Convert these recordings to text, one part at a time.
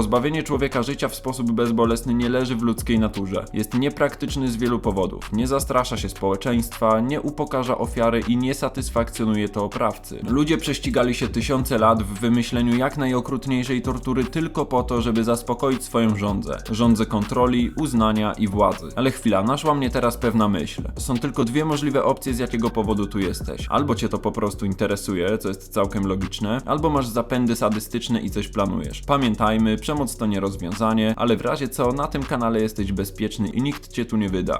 Pozbawienie człowieka życia w sposób bezbolesny nie leży w ludzkiej naturze. Jest niepraktyczny z wielu powodów. Nie zastrasza się społeczeństwa, nie upokarza ofiary i nie satysfakcjonuje to oprawcy. Ludzie prześcigali się tysiące lat w wymyśleniu jak najokrutniejszej tortury tylko po to, żeby zaspokoić swoją żądzę. Żądzę kontroli, uznania i władzy. Ale chwila, naszła mnie teraz pewna myśl. Są tylko dwie możliwe opcje, z jakiego powodu tu jesteś. Albo cię to po prostu interesuje, co jest całkiem logiczne, albo masz zapędy sadystyczne i coś planujesz. Pamiętajmy, przemoc to nie rozwiązanie, ale w razie co, na tym kanale jesteś bezpieczny i nikt cię tu nie wyda.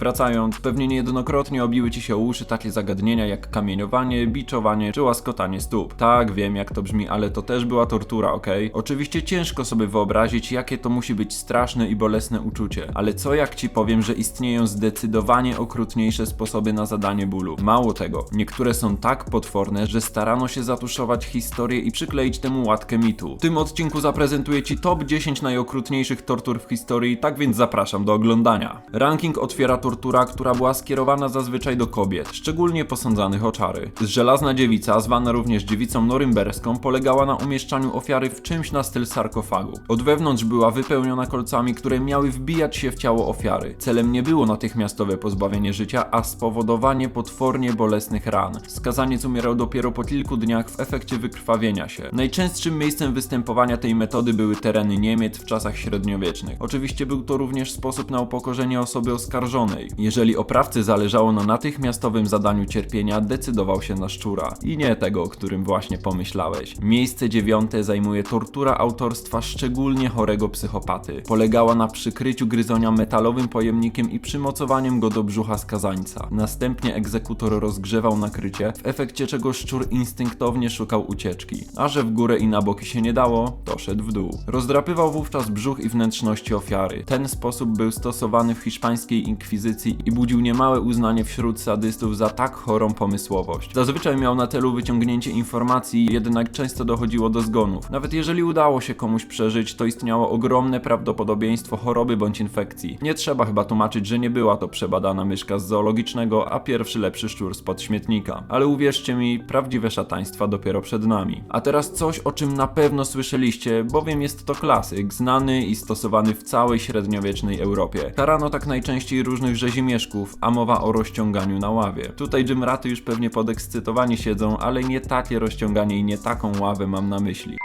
Wracając, pewnie niejednokrotnie obiły ci się uszy takie zagadnienia jak kamieniowanie, biczowanie czy łaskotanie stóp. Tak, wiem jak to brzmi, ale to też była tortura, okej? Oczywiście ciężko sobie wyobrazić, jakie to musi być straszne i bolesne uczucie, ale co jak ci powiem, że istnieją zdecydowanie okrutniejsze sposoby na zadanie bólu. Mało tego, niektóre są tak potworne, że starano się zatuszować historię i przykleić temu łatkę mitu. W tym odcinku zaprezentuję ci top 10 najokrutniejszych tortur w historii, tak więc zapraszam do oglądania. Ranking otwiera tortura, która była skierowana zazwyczaj do kobiet, szczególnie posądzanych o czary. Żelazna dziewica, zwana również dziewicą norymberską, polegała na umieszczaniu ofiary w czymś na styl sarkofagu. Od wewnątrz była wypełniona kolcami, które miały wbijać się w ciało ofiary. Celem nie było natychmiastowe pozbawienie życia, a spowodowanie potwornie bolesnych ran. Skazaniec umierał dopiero po kilku dniach w efekcie wykrwawienia się. Najczęstszym miejscem występowania tej metody były tereny Niemiec w czasach średniowiecznych. Oczywiście był to również sposób na upokorzenie osoby oskarżonej. Jeżeli oprawcy zależało na natychmiastowym zadaniu cierpienia, decydował się na szczura. I nie tego, o którym właśnie pomyślałeś. Miejsce dziewiąte zajmuje tortura autorstwa szczególnie chorego psychopaty. Polegała na przykryciu gryzonia metalowym pojemnikiem i przymocowaniem go do brzucha skazańca. Następnie egzekutor rozgrzewał nakrycie, w efekcie czego szczur instynktownie szukał ucieczki. A że w górę i na boki się nie dało, to szedł w dół. Rozdrapywał wówczas brzuch i wnętrzności ofiary. Ten sposób był stosowany w hiszpańskiej inkwizycji i budził niemałe uznanie wśród sadystów za tak chorą pomysłowość. Zazwyczaj miał na celu wyciągnięcie informacji, jednak często dochodziło do zgonów. Nawet jeżeli udało się komuś przeżyć, to istniało ogromne prawdopodobieństwo choroby bądź infekcji. Nie trzeba chyba tłumaczyć, że nie była to przebadana myszka z zoologicznego, a pierwszy lepszy szczur spod śmietnika. Ale uwierzcie mi, prawdziwe szataństwa dopiero przed nami. A teraz coś, o czym na pewno słyszeliście, bowiem jest to klasyk, znany i stosowany w całej średniowiecznej Europie. Karano tak najczęściej różnych rzezimieszków, a mowa o rozciąganiu na ławie. Tutaj dżemraty już pewnie podekscytowani siedzą, ale nie takie rozciąganie i nie taką ławę mam na myśli.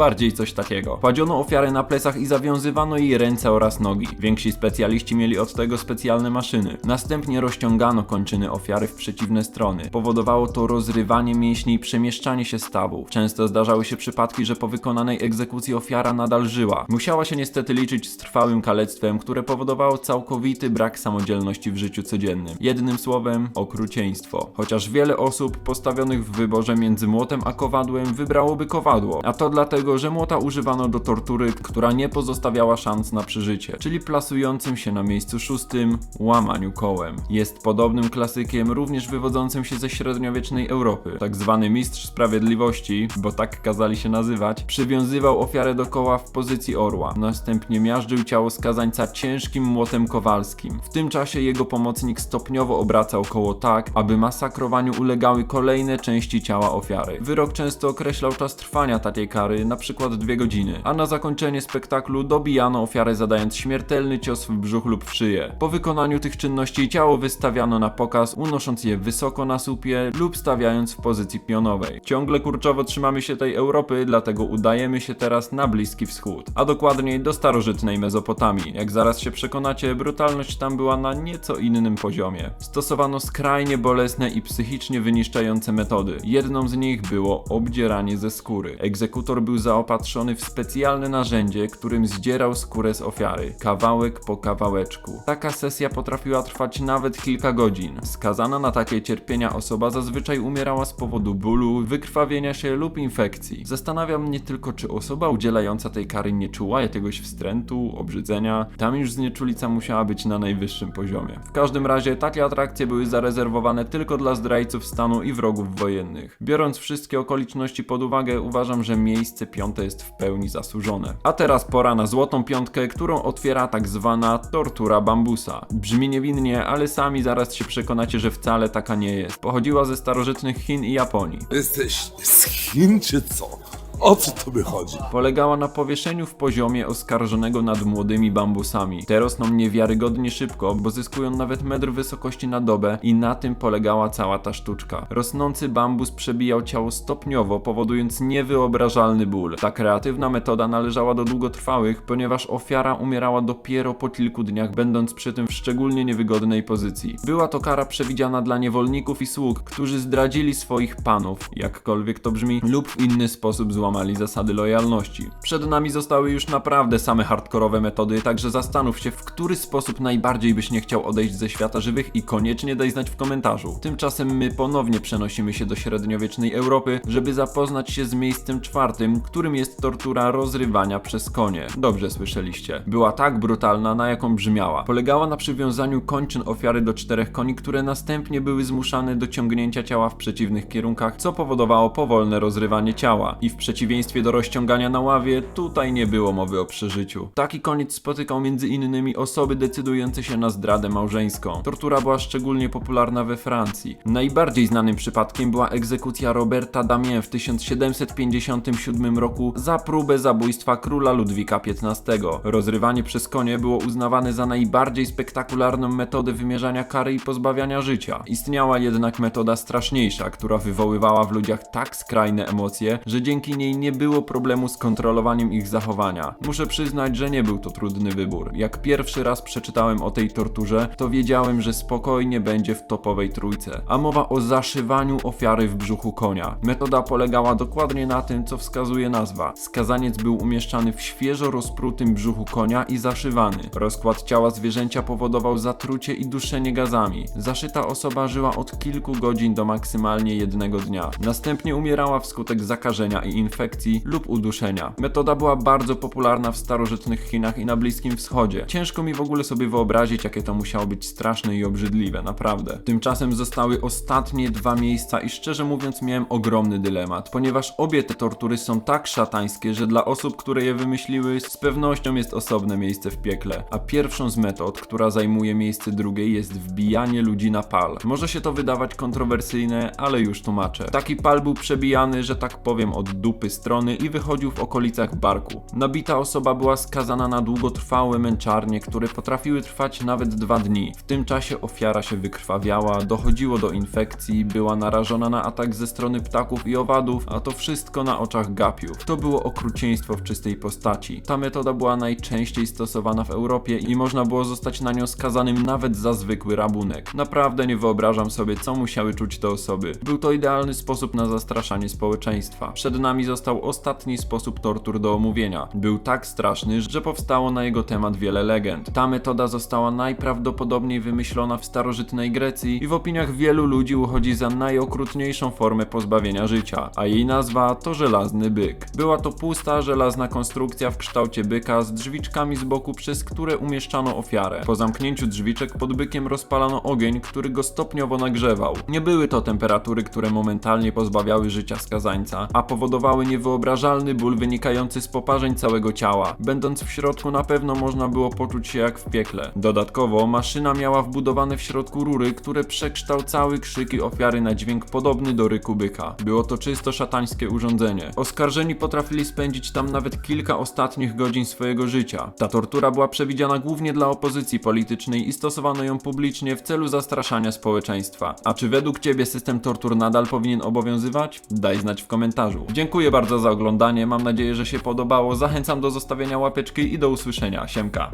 Bardziej coś takiego. Kładziono ofiarę na plecach i zawiązywano jej ręce oraz nogi. Więksi specjaliści mieli od tego specjalne maszyny. Następnie rozciągano kończyny ofiary w przeciwne strony. Powodowało to rozrywanie mięśni i przemieszczanie się stawów. Często zdarzały się przypadki, że po wykonanej egzekucji ofiara nadal żyła. Musiała się niestety liczyć z trwałym kalectwem, które powodowało całkowity brak samodzielności w życiu codziennym. Jednym słowem, okrucieństwo. Chociaż wiele osób postawionych w wyborze między młotem a kowadłem wybrałoby kowadło, a to dlatego, że młota używano do tortury, która nie pozostawiała szans na przeżycie, czyli plasującym się na miejscu szóstym łamaniu kołem. Jest podobnym klasykiem również wywodzącym się ze średniowiecznej Europy. Tak zwany mistrz sprawiedliwości, bo tak kazali się nazywać, przywiązywał ofiarę do koła w pozycji orła. Następnie miażdżył ciało skazańca ciężkim młotem kowalskim. W tym czasie jego pomocnik stopniowo obracał koło tak, aby masakrowaniu ulegały kolejne części ciała ofiary. Wyrok często określał czas trwania takiej kary, na przykład dwie godziny, a na zakończenie spektaklu dobijano ofiarę zadając śmiertelny cios w brzuch lub w szyję. Po wykonaniu tych czynności ciało wystawiano na pokaz, unosząc je wysoko na słupie lub stawiając w pozycji pionowej. Ciągle kurczowo trzymamy się tej Europy, dlatego udajemy się teraz na Bliski Wschód, a dokładniej do starożytnej Mezopotamii. Jak zaraz się przekonacie, brutalność tam była na nieco innym poziomie. Stosowano skrajnie bolesne i psychicznie wyniszczające metody. Jedną z nich było obdzieranie ze skóry. Egzekutor był zaopatrzony w specjalne narzędzie, którym zdzierał skórę z ofiary, kawałek po kawałeczku. Taka sesja potrafiła trwać nawet kilka godzin. Skazana na takie cierpienia osoba zazwyczaj umierała z powodu bólu, wykrwawienia się lub infekcji. Zastanawia mnie tylko, czy osoba udzielająca tej kary nie czuła jakiegoś wstrętu, obrzydzenia. Tam już znieczulica musiała być na najwyższym poziomie. W każdym razie takie atrakcje były zarezerwowane tylko dla zdrajców stanu i wrogów wojennych. Biorąc wszystkie okoliczności pod uwagę, uważam, że miejsce piąte jest w pełni zasłużone. A teraz pora na złotą piątkę, którą otwiera tak zwana tortura bambusa. Brzmi niewinnie, ale sami zaraz się przekonacie, że wcale taka nie jest. Pochodziła ze starożytnych Chin i Japonii. Jesteś z Chin czy co? O co tobie chodzi? Polegała na powieszeniu w poziomie oskarżonego nad młodymi bambusami. Te rosną niewiarygodnie szybko, bo zyskują nawet metr wysokości na dobę i na tym polegała cała ta sztuczka. Rosnący bambus przebijał ciało stopniowo, powodując niewyobrażalny ból. Ta kreatywna metoda należała do długotrwałych, ponieważ ofiara umierała dopiero po kilku dniach, będąc przy tym w szczególnie niewygodnej pozycji. Była to kara przewidziana dla niewolników i sług, którzy zdradzili swoich panów, jakkolwiek to brzmi, lub w inny sposób złamali zasady lojalności. Przed nami zostały już naprawdę same hardkorowe metody, także zastanów się, w który sposób najbardziej byś nie chciał odejść ze świata żywych i koniecznie daj znać w komentarzu. Tymczasem my ponownie przenosimy się do średniowiecznej Europy, żeby zapoznać się z miejscem czwartym, którym jest tortura rozrywania przez konie. Dobrze słyszeliście. Była tak brutalna, na jaką brzmiała. Polegała na przywiązaniu kończyn ofiary do czterech koni, które następnie były zmuszane do ciągnięcia ciała w przeciwnych kierunkach, co powodowało powolne rozrywanie ciała. I w przeciwieństwie do rozciągania na ławie, tutaj nie było mowy o przeżyciu. Taki koniec spotykał między innymi osoby decydujące się na zdradę małżeńską. Tortura była szczególnie popularna we Francji. Najbardziej znanym przypadkiem była egzekucja Roberta Damien w 1757 roku za próbę zabójstwa króla Ludwika XV. Rozrywanie przez konie było uznawane za najbardziej spektakularną metodę wymierzania kary i pozbawiania życia. Istniała jednak metoda straszniejsza, która wywoływała w ludziach tak skrajne emocje, że dzięki niej nie było problemu z kontrolowaniem ich zachowania. Muszę przyznać, że nie był to trudny wybór. Jak pierwszy raz przeczytałem o tej torturze, to wiedziałem, że spokojnie będzie w topowej trójce. A mowa o zaszywaniu ofiary w brzuchu konia. Metoda polegała dokładnie na tym, co wskazuje nazwa. Skazaniec był umieszczany w świeżo rozprutym brzuchu konia i zaszywany. Rozkład ciała zwierzęcia powodował zatrucie i duszenie gazami. Zaszyta osoba żyła od kilku godzin do maksymalnie jednego dnia. Następnie umierała wskutek zakażenia i infekcji lub uduszenia. Metoda była bardzo popularna w starożytnych Chinach i na Bliskim Wschodzie. Ciężko mi w ogóle sobie wyobrazić, jakie to musiało być straszne i obrzydliwe, naprawdę. Tymczasem zostały ostatnie dwa miejsca i szczerze mówiąc miałem ogromny dylemat, ponieważ obie te tortury są tak szatańskie, że dla osób, które je wymyśliły, z pewnością jest osobne miejsce w piekle. A pierwszą z metod, która zajmuje miejsce drugiej, jest wbijanie ludzi na pal. Może się to wydawać kontrowersyjne, ale już tłumaczę. Taki pal był przebijany, że tak powiem, od dupy strony i wychodził w okolicach barku. Nabita osoba była skazana na długotrwałe męczarnie, które potrafiły trwać nawet dwa dni. W tym czasie ofiara się wykrwawiała, dochodziło do infekcji, była narażona na atak ze strony ptaków i owadów, a to wszystko na oczach gapiów. To było okrucieństwo w czystej postaci. Ta metoda była najczęściej stosowana w Europie i można było zostać na nią skazanym nawet za zwykły rabunek. Naprawdę nie wyobrażam sobie, co musiały czuć te osoby. Był to idealny sposób na zastraszanie społeczeństwa. Przed nami został ostatni sposób tortur do omówienia. Był tak straszny, że powstało na jego temat wiele legend. Ta metoda została najprawdopodobniej wymyślona w starożytnej Grecji i w opiniach wielu ludzi uchodzi za najokrutniejszą formę pozbawienia życia, a jej nazwa to żelazny byk. Była to pusta, żelazna konstrukcja w kształcie byka z drzwiczkami z boku, przez które umieszczano ofiarę. Po zamknięciu drzwiczek pod bykiem rozpalano ogień, który go stopniowo nagrzewał. Nie były to temperatury, które momentalnie pozbawiały życia skazańca, a powodowały niewyobrażalny ból wynikający z poparzeń całego ciała. Będąc w środku na pewno można było poczuć się jak w piekle. Dodatkowo maszyna miała wbudowane w środku rury, które przekształcały krzyki ofiary na dźwięk podobny do ryku byka. Było to czysto szatańskie urządzenie. Oskarżeni potrafili spędzić tam nawet kilka ostatnich godzin swojego życia. Ta tortura była przewidziana głównie dla opozycji politycznej i stosowano ją publicznie w celu zastraszania społeczeństwa. A czy według Ciebie system tortur nadal powinien obowiązywać? Daj znać w komentarzu. Bardzo za oglądanie, mam nadzieję, że się podobało. Zachęcam do zostawienia łapeczki i do usłyszenia. Siemka.